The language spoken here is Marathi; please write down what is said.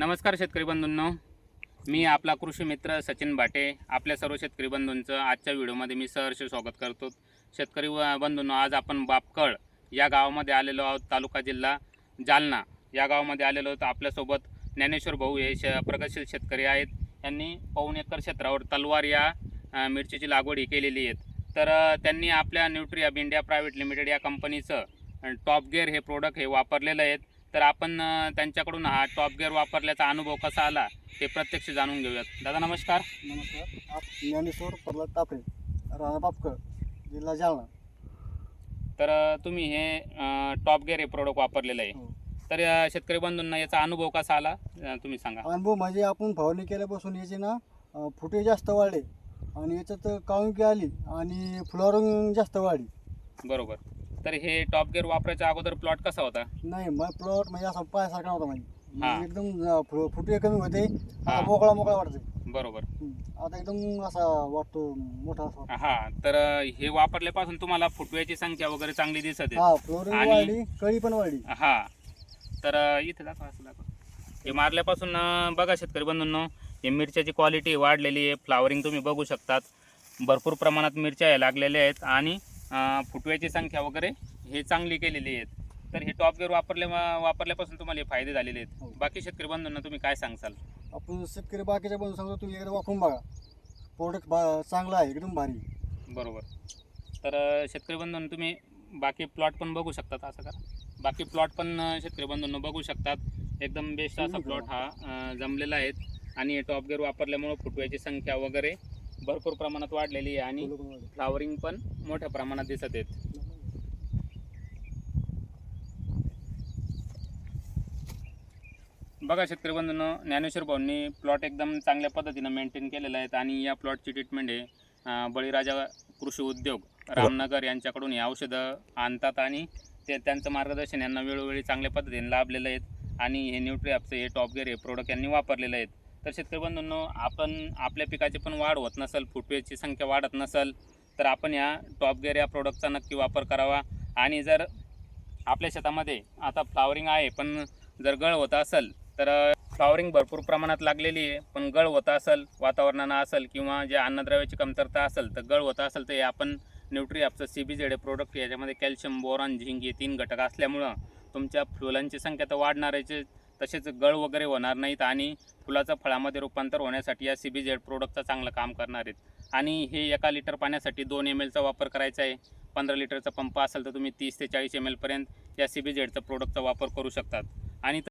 नमस्कार शेतकरी बंधूंनो. मी आपला कृषी मित्र सचिन भाटे आपल्या सर्व शेतकरी बंधूंचं आजच्या व्हिडिओमध्ये मी सहर्ष स्वागत करतो. शेतकरी व- बंधूंनो आज आपण बापकळ या गावामध्ये आलेलो आहोत तालुका जिल्हा जालना. या गावामध्ये आलेलो आहोत. आपल्यासोबत ज्ञानेश्वर भाऊ हे श प्रगतशील शेतकरी आहेत. यांनी पाऊण एकर क्षेत्रावर तलवार या मिरचीची लागवड ही केलेली आहे तर त्यांनी आपल्या न्यूट्रिया अब इंडिया प्रायव्हेट लिमिटेड या कंपनीचं टॉप गिअर हे प्रोडक्ट हे वापरलेलं आहेत. तर आपण त्यांच्याकडून हा टॉप गिअर वापरल्याचा अनुभव कसा आला ते प्रत्यक्ष जाणून घेऊयात. दादा नमस्कार. नमस्कार. आप ज्ञानेश्वर प्रल्हाद टापरे राणा बापकर जिल्हा जालना. तर तुम्ही हे टॉप गिअर हे प्रोडक्ट वापरलेलं आहे. हो. तर शेतकरी बंधूंना याचा अनुभव कसा आला तुम्ही सांगा. अनुभव म्हणजे आपण फवारणी केल्यापासून याचे ना फुटे जास्त वाढले. आणि याच्यात काळुंकी आली आणि फुलावरून जास्त वाढली. बरोबर. तर हे टॉप गिअर वापरायच्या अगोदर प्लॉट कसा होता? नाही मग प्लॉट म्हणजे असा पायासारखा होता म्हणजे. हा. म्हणजे एकदम फु- फुटे कमी होते. हा. मोकळा मोकळा वाटते बरोबर. आता एकदम असा वाटतो मोठा असा वाटतो. हा तर हे वापरल्यापासून तुम्हाला फुटव्याची संख्या वगैरे चांगली दिसत आहे. हा फ्लोरिंग आणि- वाढली कळी पण वाढली. हा. तर अ, इथे दाखवा असं दाखवा. हे मारल्यापासून अ, बघा शेतकरी बंधूंनो हे मिरच्याची क्वालिटी वाढलेली आहे. फ्लावरिंग तुम्ही बघू शकतात. भरपूर प्रमाणात मिरच्या या लागलेल्या आहेत. आणि फुटव्याची संख्या वगैरे हे चांगली केलेली आहेत. तर हे टॉप गिअर वापरले वापरल्यापासून तुम्हाला हे फायदे झालेले हो. आहेत बाकी शेतकरी बंधूंना तुम्ही काय सांगसाल? आपण शेतकरी बाकीच्या पण सांगतो तुम्ही एकदा वापरून बघा. प्रोडक्ट बा चांगला आहे एकदम भारी. बरोबर. तर शेतकरी बंधूंनो तुम्ही बाकी प्लॉट पण बघू शकतात असं का? बाकी प्लॉट पण शेतकरी बंधूंनो बघू शकतात. एकदम बेस्ट असा प्लॉट हा जमलेला आहे. आणि टॉप गिअर वापरल्यामुळे फुटव्याची संख्या वगैरे भरपूर प्रमाणात वाढलेली आहे आणि पण फ्लावरिंग पण मोठ्या प्रमाणात दिसत आहेत. बघा शेतकरी बंधूंनो ज्ञानेश्वर भाऊंनी प्लॉट एकदम चांगल्या पद्धतीनं मेंटेन केलेला आहे आणि या प्लॉटची ट्रीटमेंट आहे बळीराजा कृषी उद्योग रामनगर यांच्याकडून ही औषधं आणतात आणि ते त्यांचं मार्गदर्शन यांना वेळोवेळी चांगल्या पद्धतीने लाभलेलं आहेत. आणि हे न्यूट्री ॲपचं हे टॉप गेअर हे प्रोडक्ट यांनी वापरलेलं आहेत. तर शेतकरी बंधूंनो आपण आपल्या पिकाची पण वाढ होत नसेल फुटवेची संख्या वाढत नसेल तर आपण या टॉप गेअर या प्रोडक्टचा नक्की वापर करावा. आणि जर आपल्या शेतामध्ये आता फ्लावरिंग आहे पण जर गळ होत असेल तर फ्लावरिंग भरपूर प्रमाणात लागलेली आहे पण गळ होत असेल वातावरणानं असेल किंवा जे अन्नद्रव्याची कमतरता असेल तर गळ होत असेल तर हे आपण न्यूट्री ॲपचं सी बी झेड प्रोडक्ट याच्यामध्ये कॅल्शियम बोरॉन झिंक हे तीन घटक असल्यामुळं तुमच्या फुलांची संख्या तर वाढणारच तसेच गळ वगैरे होणार नाहीत आणि फुलाचं फळामध्ये रूपांतर होण्यासाठी या सी बी झेड प्रोडक्टचं चांगलं काम करणार आहेत. आणि हे एका लिटर पाण्यासाठी दोन एम एलचा वापर करायचा आहे. पंधरा लिटरचा पंप असेल तर तुम्ही तीस ते चाळीस एम एलपर्यंत या सी बी झेडचं प्रोडक्टचा वापर करू शकतात. आणि